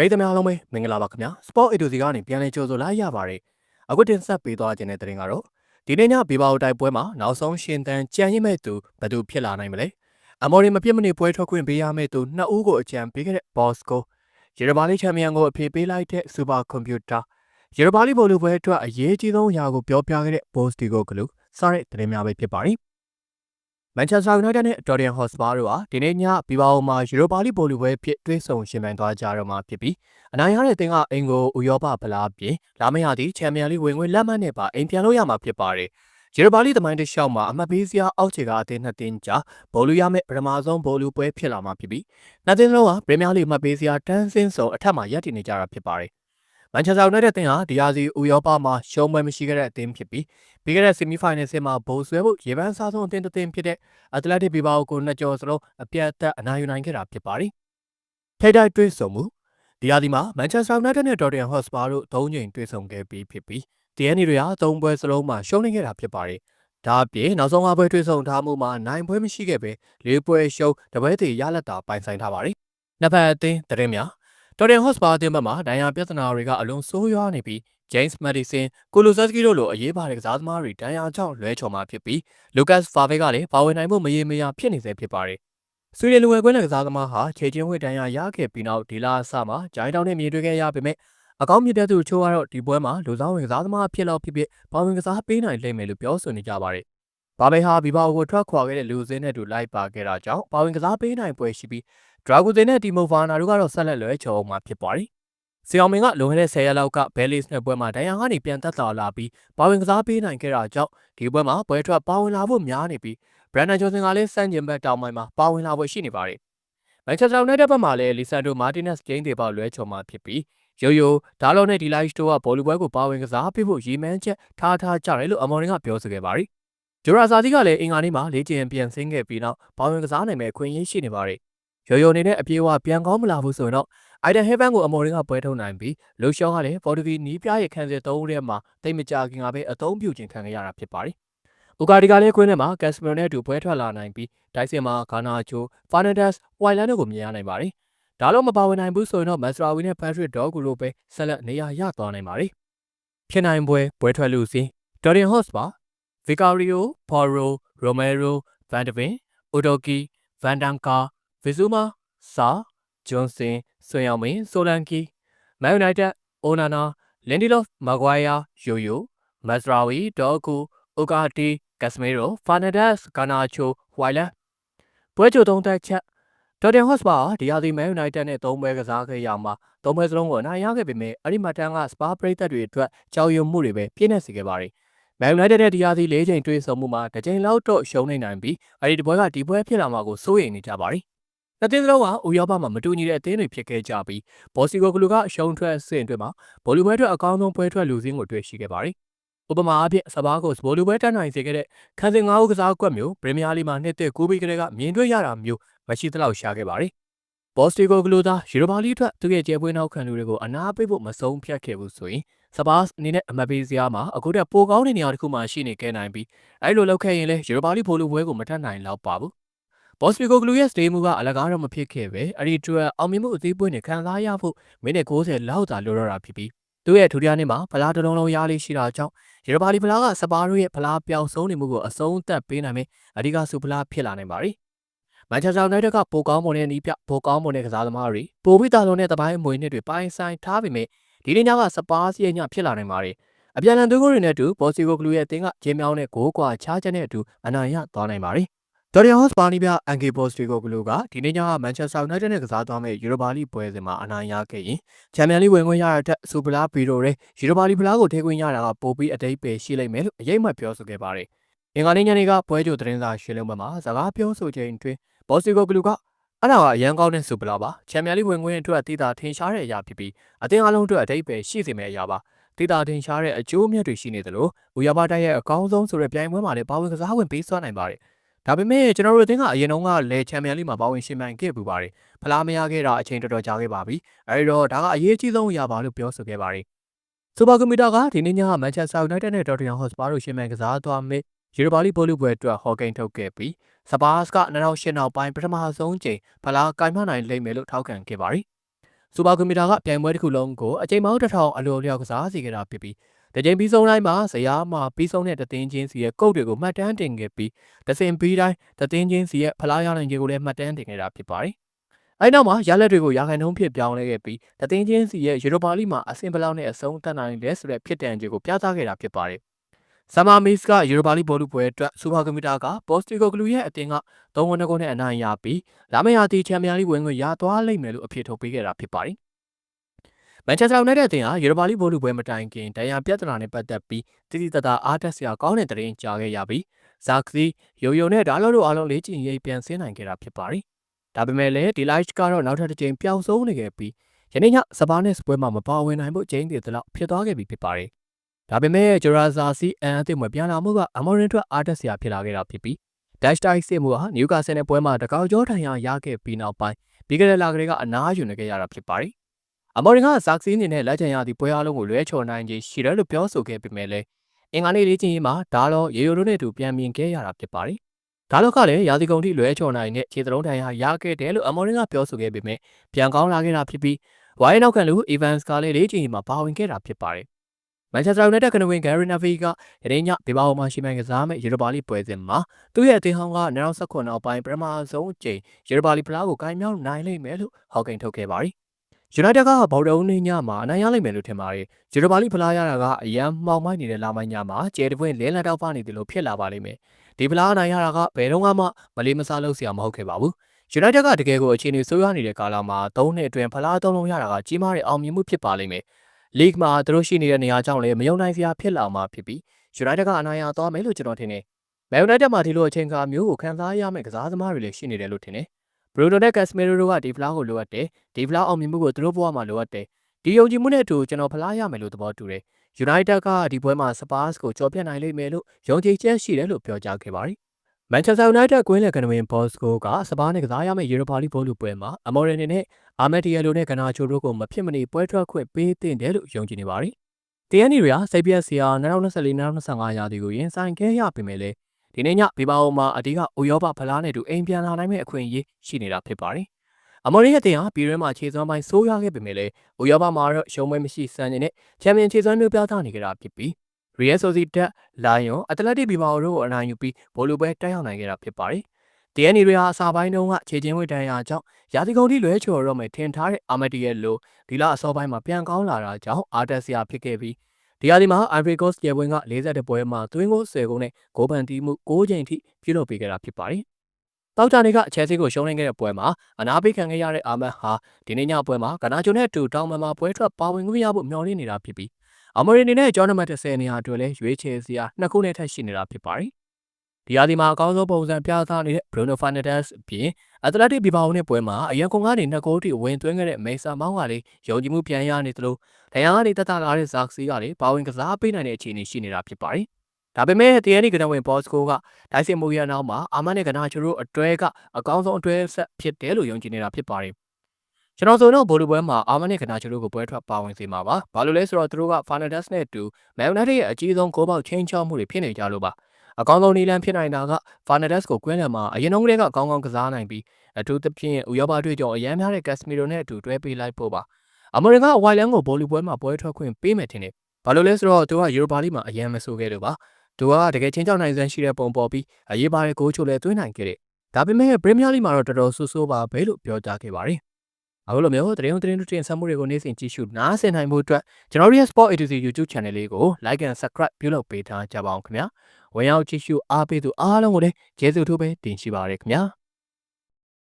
ရိသတ်များအားလုံးပဲမင်္ဂလာပါခင်ဗျာ Sport A to Z ကနေပြန်လည်ကြိုဆိုလိုက်ရပါတယ်အခုတင်ဆက်ပေးသွားခြင်းတဲ့တင်ကတော့ဒီနေ့ညဘေဘာအိုတိုက်ပွဲမှာနောက်ဆုံးရှင်သန်ကြံရစ်မဲ့သူဘယ်သူဖြစ်လာနိုင်မလဲအမော်ရီမပြစ်မနေပွဲထွက်ခွင့်ပေးရမယ့်သူနှစ်ဦးကိုအကြံပေးခဲ့တဲ့ Bosco ရေရပါလီချန်ပီယံကိုအဖေပေးလိုက်တဲ့ Super Computer ရေရပါလီဘောလုံးပွဲအတွက်အရေးကြီးဆုံးအရာကိုပြောပြခဲ့တဲ့ Postigo ကလူစတဲ့တင်များပဲဖြစ်ပါတယ် မန်ချက်စတာယူနိုက်တက်နဲ့တော်ရီယန်ဟော့စပါတို့ဟာဒီနေ့ညဘီဘာအိုမှာယူရိုပါလိပိုလီပွဲဖြစ်တွဲဆုံရှင်ပန်သွားကြတော့မှာဖြစ်ပြီးအနိုင်ရတဲ့အသင်းကအင်ကိုဥရောပဗလားပြင်လာမရသည့်ချန်ပီယံလိဝင်ငွေလက်မှတ်နဲ့ပါအိမ်ပြန်လို့ရမှာဖြစ်ပါတယ်။ယူရိုပါလိသမိုင်းတစ်လျှောက်မှာအမှတ်ပေးစရာအောက်ခြေကအသင်းနှစ်သင်းကြားဘောလူရမယ့်ပထမဆုံးဘောလူပွဲဖြစ်လာမှာဖြစ်ပြီးနှစ်သင်းလုံးဟာပရီးမီးယားလိအမှတ်ပေးစရာတန်းစင်းစုံအထက်မှာရပ်တည်နေကြတာဖြစ်ပါတယ် မန်ချက်စတာယူနိုက်တက်အသင်းဟာဒီယာစီဥရောပမှာရှုံးပွဲမရှိခဲ့တဲ့အသင်းဖြစ်ပြီးပြီးခဲ့တဲ့ဆီမီဖိုင်နယ်ဆင်မှာဘိုးဆွဲဖို့ရေပန်းစားဆုံးအသင်းတစ်သင်းဖြစ်တဲ့အက်တလက်တစ်ဘီဘာအိုကိုနှစ်ကျော်စလုံးအပြတ်အသတ်အနိုင်ယူနိုင်ခဲ့တာဖြစ်ပါတယ်။ထိပ်တိုက်တွေ့ဆုံမှုဒီယာစီမှာမန်ချက်စတာယူနိုက်တက်နဲ့ဒေါ်တင်ဟော့စပါတို့၃ချိန်တွေ့ဆုံခဲ့ပြီးဖြစ်ပြီး TNE တွေဟာ၃ပွဲစလုံးမှာရှုံးနေခဲ့တာဖြစ်ပါတယ်။ဒါအပြင်နောက်ဆုံး၅ပွဲတွေ့ဆုံထားမှုမှာနိုင်ပွဲမရှိခဲ့ပဲ၄ပွဲရှုံးတပွဲတည်ရလက်တာပိုင်ဆိုင်ထားပါတယ်။နှစ်ဖက်အသင်းတရင်များ တော်တင်ဟော့စပါအသင်းဘက်မှာဒဏ်ရာပြဿနာတွေကအလွန်ဆိုးရွားနေပြီး James Madison ကိုလိုဆက်စကီတို့လိုအရေးပါတဲ့ကစားသမားတွေဒဏ်ရာကြောင့်လွဲချော်မှာဖြစ်ပြီး Lucas Favre ကလည်းပါဝင်နိုင်ဖို့မရေမရာဖြစ်နေစေဖြစ်ပါတယ်။ဆွေဒင်လူငယ်ကွင်းတဲ့ကစားသမားဟာခြေချင်းဝှက်ဒဏ်ရာရခဲ့ပြီးနောက်ဒီလအစမှာဂျိုင်းတောင်းနဲ့မြေတွေ့ခဲ့ရပေမဲ့အကောင်းမြတ်တဲ့သူချိုးကတော့ဒီပွဲမှာလူဆောင်ဝင်ကစားသမားဖြစ်လောက်ဖြစ်ဖြစ်ပါဝင်ကစားပေးနိုင်လိမ့်မယ်လို့ပြောဆိုနေကြပါတယ်။ဘာဘေဟာဘီဘာကိုထွက်ခွာခဲ့တဲ့လူစင်းနဲ့တူလိုက်ပါခဲ့တာကြောင့်ပါဝင်ကစားပေးနိုင်ပွဲရှိပြီး ဒရာဂူဇင်နဲ့တီမိုဗာနာတို့ကတော့ဆက်လက်လွဲချော်အောင်မှာဖြစ်ပါတယ်။ဆီအောင်မင်ကလွန်ခဲ့တဲ့10ရက်လောက်ကဘဲလစ်နဲ့ပွဲမှာဒဏ်ရာကနေပြန်သက်သာလာပြီးပါဝင်ကစားပေးနိုင်ခဲ့တာကြောင့်ဒီပွဲမှာပွဲထွက်ပါဝင်လာဖို့များနေပြီးဘရန်ဒန်ဂျွန်ဆင်ကလည်းစန့်ကျင်ဘက်တောင်ပိုင်းမှာပါဝင်လာဖို့ရှိနေပါတယ်။မန်ချက်စတာယူနိုက်တက်ဘက်မှာလည်းလီဆန်ဒိုမာတင်နက်စ်ဂျိန်းဒေပါလွဲချော်မှာဖြစ်ပြီးယိုယိုဒါလောနဲ့ဒီလိုက်စတိုကဘောလီပွဲကိုပါဝင်ကစားပေးဖို့ရည်မှန်းချက်ထားထားကြတယ်လို့အမော်ရင်ကပြောဆိုခဲ့ပါတယ်။ဂျိုရာဇာတီကလည်းအင်္ဂါနေ့မှာလေ့ကျင့်ပြန်ဆင်းခဲ့ပြီးနောက်ပါဝင်ကစားနိုင်မဲ့ခွင့်ရရှိနေပါတယ်။ ရိုးရိုးအနေနဲ့အပြေးအဝပြန်ကောင်းမလာဘူးဆိုရင်တော့အိုင်ဒန်ဟေဗန်ကိုအမော်ရင်ကပွဲထုတ်နိုင်ပြီးလူရှောင်းကလည်းပေါ်တူဂီနီးပြားရဲ့ခံစစ်သုံးထဲမှာတိတ်မကြခင်ကပဲအသုံးပြုခြင်းခံခဲ့ရတာဖြစ်ပါတယ်။ဥကာဒီကလည်းကွင်းထဲမှာကက်စမီရိုနဲ့အတူပွဲထွက်လာနိုင်ပြီးဒိုက်စင်မှာဂါနာချိုဖာနန်ဒက်စ်ဝိုင်လန်တို့ကိုမြင်ရနိုင်ပါတယ်။ဒါလုံးမပါဝင်နိုင်ဘူးဆိုရင်တော့မက်စရာဝီနဲ့ဖက်ထရစ်ဒေါဂူလိုပဲဆက်လက်နေရာရသွားနိုင်ပါတယ်။ဖြစ်နိုင်ပွဲပွဲထွက်လူစီဒေါ်ရင်ဟော့စ်ပါဗီကာရီယိုဖော်ရိုရိုမဲရို ဗန်ဒဗင်အိုတိုကီဗန်ဒန်ကာဗီဇူမာစာဂျွန်စင်ဆွေအောင်မင်းဆိုလန်ကီမန်ယူနိုက်တက်အိုနာနာလင်ဒီလော့မာဂွိုင်ယာယိုယိုမက်စရာဝီဒေါကူအိုကာတီကက်စမီရိုဖာနဒက်စ်ကာနာချိုဝိုင်လန်ပွဲချိုသုံးသက်ချက်ဒေါ်တင်ဟော့စပါဒီယာဒီမန်ယူနိုက်တက်နဲ့သုံးပွဲကစားခဲ့ရမှာသုံးပွဲစလုံးကိုအနိုင်ရခဲ့ပေမဲ့အဲ့ဒီမတန်းကစပါပရိသတ်တွေအတွက်ကြောက်ရွံ့မှုတွေပဲပြည့်နေစေခဲ့ပါတယ်မန်ယူနိုက်တက်နဲ့ဒီယာဒီ၄ချိန်တွေ့ဆုံမှုမှာတစ်ချိန်လောက်တော့ရှုံးနေနိုင်ပြီးအဲ့ဒီဒီပွဲကဒီပွဲဖြစ်လာမှာကိုစိုးရိမ်နေကြပါတယ် နှစ်သင်းစလုံးကဥရောပမှာမတူညီတဲ့အသင်းတွေဖြစ်ခဲ့ကြပြီးဘော်စီကိုကလူကအရှုံးထွက်အဆင့်အတွင်းမှာဘောလူပွဲအတွက်အကောင်းဆုံးပွဲထွက်လူစင်းကိုတွေ့ရှိခဲ့ပါတယ်။ဥပမာအဖြစ်စပါးကိုဘောလူပွဲတက်နိုင်စေခဲ့တဲ့ခန်းစင်၅ဦးကစားကွက်မျိုးပရီးမီးယားလိမှာနှစ်သက်ကူးပြီးကလေးကမြင်တွေ့ရတာမျိုးမရှိသလောက်ရှာခဲ့ပါတယ်။ဘော့စတီကိုကလူသားယူရိုပါလိအတွက်သူ့ရဲ့ကျဲပွဲနောက်ခံလူတွေကိုအနာပေးဖို့မဆုံးဖြတ်ခဲ့ဘူးဆိုရင်စပါးအနေနဲ့အမပေးစရာမှာအခုတည်းပိုကောင်းတဲ့နေရာတစ်ခုမှရှိနေခဲ့နိုင်ပြီးအဲလိုလုပ်ခဲ့ရင်လည်းယူရိုပါလိဖိုလူပွဲကိုမထက်နိုင်တော့ပါဘူး ဘော့စပီကိုဂလူရဲ့စတေးမှုကအလကားတော့မဖြစ်ခဲ့ပဲအဲ့ဒီအတွက်အောင်မြင်မှုအသေးပွင့်နဲ့ခံစားရဖို့မိနစ်90လောက်သာလိုတော့တာဖြစ်ပြီးသူ့ရဲ့ဒုတိယနေ့မှာဖလားတစ်လုံးလုံးရလေးရှိတာကြောင့်ရေဘာလီဖလားကစပါရိုရဲ့ဖလားပြောင်ဆုံးနေမှုကိုအဆုံးသတ်ပေးနိုင်မယ်အဓိကဆူဖလားဖြစ်လာနိုင်ပါပြီမန်ချက်စတာယူနိုက်တက်ကပိုကောင်းမွန်တဲ့နီးပြပိုကောင်းမွန်တဲ့ကစားသမားတွေပိုပြီးတာလွန်တဲ့တပိုင်းအမွေနှစ်တွေပိုင်းဆိုင်ထားပေမဲ့ဒီနေ့ညကစပါစီရဲ့ညဖြစ်လာနိုင်ပါတယ်အပြန်အလှန်သွေးကိုတွေနဲ့အတူဘောစီကိုဂလူရဲ့အသင်းကဂျင်းမြောင်းနဲ့ဂိုးကွာချားချက်နဲ့အတူအနိုင်ရသွားနိုင်ပါတယ် ဒေါ်ရီဟော့စပါနီပြအန်ဂီဘော့စတီကိုကလူကဒီနေ့ညကမန်ချက်စတာယူနိုက်တက်နဲ့ကစားသွားမဲ့ယူရိုပါလိပွဲစဉ်မှာအနိုင်ရခဲ့ရင်ချန်ပီယံလိဝင်ခွင့်ရတဲ့ဆူပလာပီရိုရဲယူရိုပါလိဖလားကိုထိခွင့်ရတာကပိုပြီးအတိတ်ပဲရှိလိမ့်မယ်လို့အရေးမှပြောဆိုခဲ့ပါတယ်။အင်္ဂါနေ့ညနေကပွဲကြိုသတင်းစာရှင်းလင်းပွဲမှာစကားပြောဆိုချိန်တွင်ဘော့စတီကိုကလူကအဲ့ဒါကအရန်ကောင်းတဲ့ဆူပလာပါချန်ပီယံလိဝင်ခွင့်အတွက်တည်တာထင်ရှားတဲ့အရာဖြစ်ပြီးအသင်းအလုံးအတွက်အတိတ်ပဲရှိစေမယ့်အရာပါ။ဒေတာတင်ရှားတဲ့အကျိုးအမြတ်တွေရှိနေသလိုဥရောပတိုက်ရဲ့အကောင်းဆုံးဆိုတဲ့ပြိုင်ပွဲမှာလည်းပါဝင်ကစားဝင်ပေးစွမ်းနိုင်ပါတယ်။ ဒါပေမဲ့ကျွန်တော်တို့အသင်းကအရင်တုန်းကလဲချန်ပီယံလိမှာပါဝင်ရှင်ပန်ခဲ့ပူပါတယ်ဖလားမရခဲ့တာအချိန်တော်တော်ကြာခဲ့ပါပြီအဲဒီတော့ဒါကအရေးကြီးဆုံးအရာပါလို့ပြောဆိုခဲ့ပါတယ်စူပါကွန်ပျူတာကဒီနေ့ညမန်ချက်စတာယူနိုက်တက်နဲ့ဒေါ်တရန်ဟော့စပါတို့ရှင်ပန်ကစားသွားမယ်ယူရိုပါလိပိုလူပွဲအတွက်ဟော်ကိန်းထုတ်ခဲ့ပြီးစပါးစ်က2008နောက်ပိုင်းပထမဆုံးချိန်ဖလားကင်မနိုင်လိမ့်မယ်လို့ထောက်ခံခဲ့ပါတယ်စူပါကွန်ပျူတာကပြိုင်ပွဲတစ်ခုလုံးကိုအချိန်ပေါင်းတစ်ထောင်အလိုအလျောက်ကစားစီခဲ့တာဖြစ်ပြီး တကြိမ်ပြီးဆုံးတိုင်းမှာဇယားမှာပြီးဆုံးတဲ့တသင်းချင်းစီရဲ့ကုတ်တွေကိုမှတ်တမ်းတင်ခဲ့ပြီးတစင်ပြီးတိုင်းတသင်းချင်းစီရဲ့ဖလားရနိုင်ခြင်းကိုလည်းမှတ်တမ်းတင်ခဲ့တာဖြစ်ပါတယ်။အဲဒီနောက်မှာရလက်တွေကိုရာခိုင်နှုန်းဖြစ်ပြောင်းလဲခဲ့ပြီးတသင်းချင်းစီရဲ့ယူရိုပါလိမှာအဆင့်ဘလောက်နဲ့အဆုံးသတ်နိုင်လဲဆိုတဲ့ဖြစ်တန်ခြင်းကိုပြသခဲ့တာဖြစ်ပါတယ်။ဆာမာမီစ်ကယူရိုပါလိဘောလုံးပွဲအတွက်စူပါကွန်ပျူတာကပေါ်စတီကိုကလူရဲ့အတင်းက3ဝန်းကိုနဲ့အနိုင်ရပြီးလာမယ့်ရာသီချန်ပီယံလိဝင်ခွင့်ရသွားလိမ့်မယ်လို့အဖြစ်ထုတ်ပေးခဲ့တာဖြစ်ပါတယ်။ မန်ချက်စတာယူနိုက်တက်အသင်းဟာယူရိုပါလိဘောလုံးပွဲမတိုင်ခင်ဒဏ်ရာပြဿနာနဲ့ပတ်သက်ပြီးတိတိတတ်တာအားတက်စရာကောင်းတဲ့သတင်းကြားခဲ့ရပြီးဇာကစီယိုယိုနဲ့ဒါလော့တို့အားလုံးလေ့ကျင့်ရေးပြန်ဆင်းနိုင်ခဲ့တာဖြစ်ပါတယ်။ဒါပေမဲ့လည်းဒီ live ကတော့နောက်ထပ်တစ်ကြိမ်ပျောက်ဆုံးနေခဲ့ပြီးယနေ့ညစပါးနဲ့စပွဲမှာမပါဝင်နိုင်ဖို့ဂျိန်းတွေတလောက်ဖြစ်သွားခဲ့ပြီဖြစ်ပါတယ်။ဒါပေမဲ့ဂျရာဇာစီအန်အသစ်မပြန်လာမှုကအမော်ရင်ထွက်အားတက်စရာဖြစ်လာခဲ့တာဖြစ်ပြီး dash tie စစ်မှုဟာနျူကာဆယ်နဲ့ပွဲမှာတကောက်ကျောထိုင်ရရခဲ့ပြီးနောက်ပိုင်းပြီးခဲ့တဲ့လကလေးကအနားယူနေခဲ့ရတာဖြစ်ပါတယ်။ အမော်ရင်ကဇာကစီအနေနဲ့လက်ချန်ရသည့်ပွဲအားလုံးကိုလွဲချော်နိုင်ခြင်းရှိတယ်လို့ပြောဆိုခဲ့ပေမဲ့လည်းအင်္ဂါနေ့လေးချင်းရေးမှာဒါတော့ရေရိုတို့နဲ့အတူပြန်မြင်ခဲ့ရတာဖြစ်ပါတယ်။ဒါတော့ကလည်းရာသီကုန်ထိလွဲချော်နိုင်တဲ့ခြေသလုံးတိုင်ဟာရခဲ့တယ်လို့အမော်ရင်ကပြောဆိုခဲ့ပေမဲ့ပြန်ကောင်းလာခဲ့တာဖြစ်ပြီးဝိုင်းနောက်ခံလူအီဗန်စ်ကလည်းလေးချင်းရေးမှာပါဝင်ခဲ့တာဖြစ်ပါတယ်။မန်ချက်စတာယူနိုက်တက်ကနဝင်ဂယ်ရီနာဗီကရင်းညဘေဘာအိုမှာရှိမှန်ကစားမဲ့ယူရိုပါလိပွဲစဉ်မှာသူ့ရဲ့အသင်းဟောင်းက2019နောက်ပိုင်းပထမဆုံးအကြိမ်ယူရိုပါလိဖလားကိုဂိုင်းမြောက်နိုင်လိမ့်မယ်လို့ဟောက်ကိန်ထုတ်ခဲ့ပါတယ်။ ယူနိုက်တက်ကဘော်ဒုံနေညမှာအနိုင်ရလိမ့်မယ်လို့ထင်ပါတယ်။ယူရိုပါလိဖလားရတာကအရန်မှောင်မိုက်နေတဲ့လာမိုင်းညမှာကျဲတပွင့်လဲလန်တောက်ဖနေတယ်လို့ဖြစ်လာပါလိမ့်မယ်။ဒီဖလားအနိုင်ရတာကဘယ်တော့မှမလေးမစားလို့ဆရာမဟုတ်ခဲ့ပါဘူး။ United ကတကယ်ကိုအခြေအနေဆိုးရွားနေတဲ့ကာလမှာ၃နှစ်အတွင်းဖလားသုံးလုံးရတာကကြီးမားတဲ့အောင်မြင်မှုဖြစ်ပါလိမ့်မယ်။ League မှာသူတို့ရှိနေတဲ့နေရာကြောင့်လည်းမယုံနိုင်စရာဖြစ်လာမှာဖြစ်ပြီး United ကအနိုင်ရသွားမယ်လို့ကျွန်တော်ထင်တယ်။ Man United မှာဒီလိုအချိန်အခါမျိုးကိုခံစားရမယ့်ကစားသမားတွေလည်းရှိနေတယ်လို့ထင်တယ်။ Bruno နဲ့ Casemiro တို့ကဒီဖလားကိုလိုအပ်တယ်။ဒီဖလားအောင်မြင်မှုကိုသူတို့ဘဝမှာလိုအပ်တယ်။ဒီယုံကြည်မှုနဲ့အတူကျွန်တော်ဖလားရမယ်လို့သဘောတူတယ်။ United ကဒီပွဲမှာ Spurs ကိုကြော်ပြတ်နိုင်လိမ့်မယ်လို့ယုံကြည်ချက်ရှိတယ်လို့ပြောကြားခဲ့ပါတယ်။ Manchester United ကွင်းလယ်ကနဝင်ဘော့စကိုကစပါးနဲ့ကစားရမယ့် Europa League ဘောလုံးပွဲမှာအမော်ရန်နဲ့အာမက်တီယယ်လိုနဲ့ကနာချိုတို့ကိုမဖြစ်မနေပွဲထွက်ခွင့်ပေးသင့်တယ်လို့ယုံကြည်နေပါတယ်။ TNI တွေကစိတ်ပြက်စရာ2024-2025ရာသီကိုရင်ဆိုင်ခဲ့ရပေမဲ့လည်း ဒီနေ့ညဘေဘာအိုမှာအဓိကဥရောပဖလားနဲ့တူအိမ်ပြန်လာနိုင်မယ့်အခွင့်အရေးရှိနေတာဖြစ်ပါတယ်။အမော်ရီရဲ့တင်ဟာပြည်တွင်းမှာခြေစွမ်းပိုင်းဆိုးရွားခဲ့ပေမဲ့လည်းဥရောပမှာတော့ရှုံးပွဲမရှိစံနေနဲ့ချန်ပီယံခြေစွမ်းမျိုးပြသနေကြတာဖြစ်ပြီး Real Sociedad, Lyon, Athletic Bilbao တို့ကိုအနိုင်ယူပြီးဘောလုံးပွဲတက်ရောက်နိုင်ခဲ့တာဖြစ်ပါတယ်။ TNI တွေဟာအစာပိုင်းတုန်းကခြေချင်းဝေးတန်းရာကြောင့်ရာသီကုန်ထိလွဲချော်တော့မယ်ထင်ထားတဲ့အာမတီရဲ့လိုဒီလအစောပိုင်းမှာပြန်ကောင်းလာတာကြောင့်အာတက်စရာဖြစ်ခဲ့ပြီး ဒီရာသီမှာ Ivory Coast ကျေပွင့်က40ပွဲမှာသွင်းကို10ဂိုးနဲ့ဂိုးပန်တီးမှု6ချိန်ထိပြုလုပ်ပေးခဲ့တာဖြစ်ပါတယ်။တောက်ကြနေကချဲစီကိုရှုံးနိုင်ခဲ့တဲ့ပွဲမှာအနာပေးခံခဲ့ရတဲ့အာမတ်ဟာဒီနေ့ညပွဲမှာကနာဂျိုနဲ့အတူတောင်ပန်မှာပွဲထွက်ပါဝင်ခွင့်ရဖို့မျှော်လင့်နေတာဖြစ်ပြီးအမေရိနေနဲ့ဂျော်နမတ်10နေရာအတွက်လည်းရွေးချယ်စရာနှစ်ခုနဲ့ထပ်ရှိနေတာဖြစ်ပါတယ်။ဒီရာသီမှာအကောင်းဆုံးပုံစံပြသနေတဲ့ Bruno Fernandes အပြင် Athletic Bilbao နဲ့ပွဲမှာအရန်ကုန်ကနေနှစ်ဂိုးထိဝင်သွင်းခဲ့တဲ့မေဆာမောင်းကလည်းယုံကြည်မှုပြန်ရနေသလိုတရားကနေတတလာတဲ့ဇာကစီကလည်းဘာဝင်ကစားပေးနိုင်တဲ့အခြေအနေရှိနေတာဖြစ်ပါတယ်။ဒါပေမဲ့တီယန်နီကနဝင်ဘော့စကိုကဒိုင်စင်မိုရီယာနောက်မှာအာမန်နဲ့ကနာချိုတို့အတွဲကအကောင်းဆုံးအတွဲဆက်ဖြစ်တယ်လို့ယုံကြည်နေတာဖြစ်ပါတယ်။ကျွန်တော်ဆိုတော့ဘိုလ်ပွဲမှာအာမန်နဲ့ကနာချိုတို့ကိုပွဲထွက်ပါဝင်စေမှာပါ။ဘာလို့လဲဆိုတော့သူတို့က Fernandes နဲ့အတူ Man United ရဲ့အကြီးဆုံးဂိုးပေါက်ချင်းချောက်မှုတွေဖြစ်နေကြလို့ပါ။ အကောင်းဆုံးနီလန်ဖြစ်နိုင်တာက Fernandes ကိုကွင်းလယ်မှာအရင်တုန်းကတည်းကကောင်းကောင်းကစားနိုင်ပြီးအထူးသဖြင့်ဥရောပတွေ့ကြုံအရန်များတဲ့ Casemiro နဲ့အတူတွဲပေးလိုက်ဖို့ပါ။အမေရိကန်ဝိုင်လန်ကိုဘောလီပွဲမှာပွဲထွက်ခွင့်ပေးမယ်ထင်တယ်။ဘာလို့လဲဆိုတော့သူက Europa League မှာအရန်မဆိုးခဲ့လို့ပါ။သူကတကယ်ချင်းချောက်နိုင်စွမ်းရှိတဲ့ပုံပေါ်ပြီးအရေးပါတဲ့ဂိုးချိုလည်းသွင်းနိုင်ခဲ့တယ်။ဒါပေမဲ့ Premier League မှာတော့တော်တော်ဆိုးဆိုးပါပဲလို့ပြောကြားခဲ့ပါတယ်။ အခုလိုမျိုးတရင်တရင်တို့တင်ဆက်မှုတွေကိုနေ့စဉ်ကြည့်ရှုနားဆင်နိုင်မှုအတွက်ကျွန်တော်တို့ရဲ့ Sport A2C YouTube Channel လေးကို Like and Subscribe ပြုလုပ်ပေးထားကြပါအောင်ခင်ဗျာ။ဝင်ရောက်ကြည့်ရှုအားပေးသူအားလုံးကိုလည်းကျေးဇူးထူးပဲတင်ရှိပါရခင်ဗျာ။